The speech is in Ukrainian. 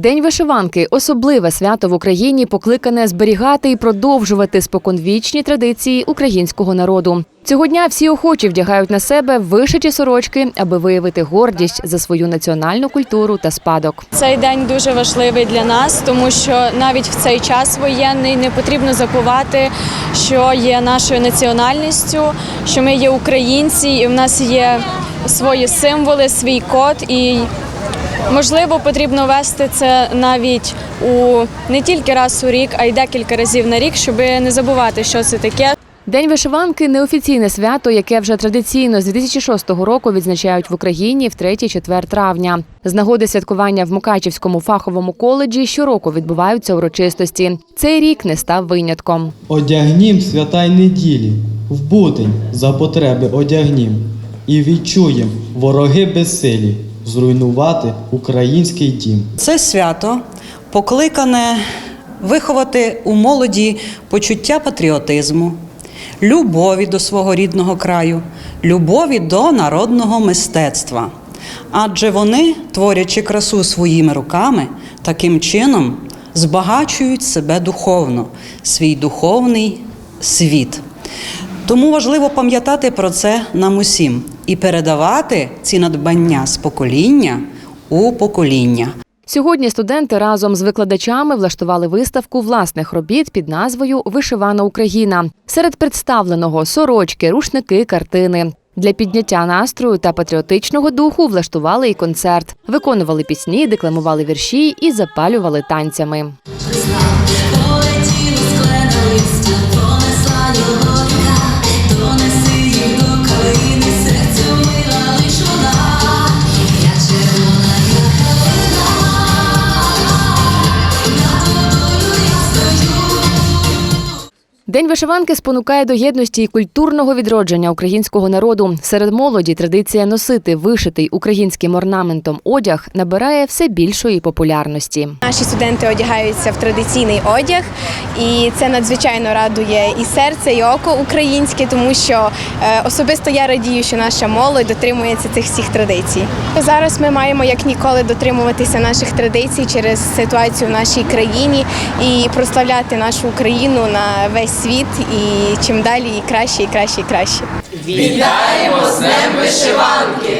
День вишиванки особливе свято в Україні, покликане зберігати і продовжувати споконвічні традиції українського народу. Цього дня всі охочі вдягають на себе вишиті сорочки, аби виявити гордість за свою національну культуру та спадок. Цей день дуже важливий для нас, тому що навіть в цей час воєнний не потрібно забувати, що є нашою національністю, що ми є українці, і в нас є свої символи, свій код. І можливо потрібно вести це навіть у не тільки раз у рік, а й декілька разів на рік, щоб не забувати, що це таке. День вишиванки неофіційне свято, яке вже традиційно з 2006 року відзначають в Україні в 3-4 травня. З нагоди святкування в Мукачівському фаховому коледжі щороку відбуваються урочистості. Цей рік не став винятком. Одягнім свята й неділі, в будень за потреби одягнім, і відчуєм вороги безсилі зруйнувати український дім. Це свято покликане виховати у молоді почуття патріотизму, любові до свого рідного краю, любові до народного мистецтва. Адже вони, творячи красу своїми руками, таким чином збагачують себе духовно, свій духовний світ. Тому важливо пам'ятати про це нам усім і передавати ці надбання з покоління у покоління. Сьогодні студенти разом з викладачами влаштували виставку власних робіт під назвою Вишивана Україна. Серед представленого сорочки, рушники, картини. Для підняття настрою та патріотичного духу влаштували і концерт, виконували пісні, декламували вірші і запалювали танцями. Понесла його День вишиванки спонукає до єдності і культурного відродження українського народу. Серед молоді традиція носити вишитий українським орнаментом одяг набирає все більшої популярності. Наші студенти одягаються в традиційний одяг, і це надзвичайно радує і серце, і око українське, тому що е, особисто я радію, що наша молодь дотримується цих всіх традицій. Зараз ми маємо як ніколи дотримуватися наших традицій через ситуацію в нашій країні і прославляти нашу Україну на весь світ. І чим далі і краще, і краще, і краще. Вітаємо з Днем Вишиванки!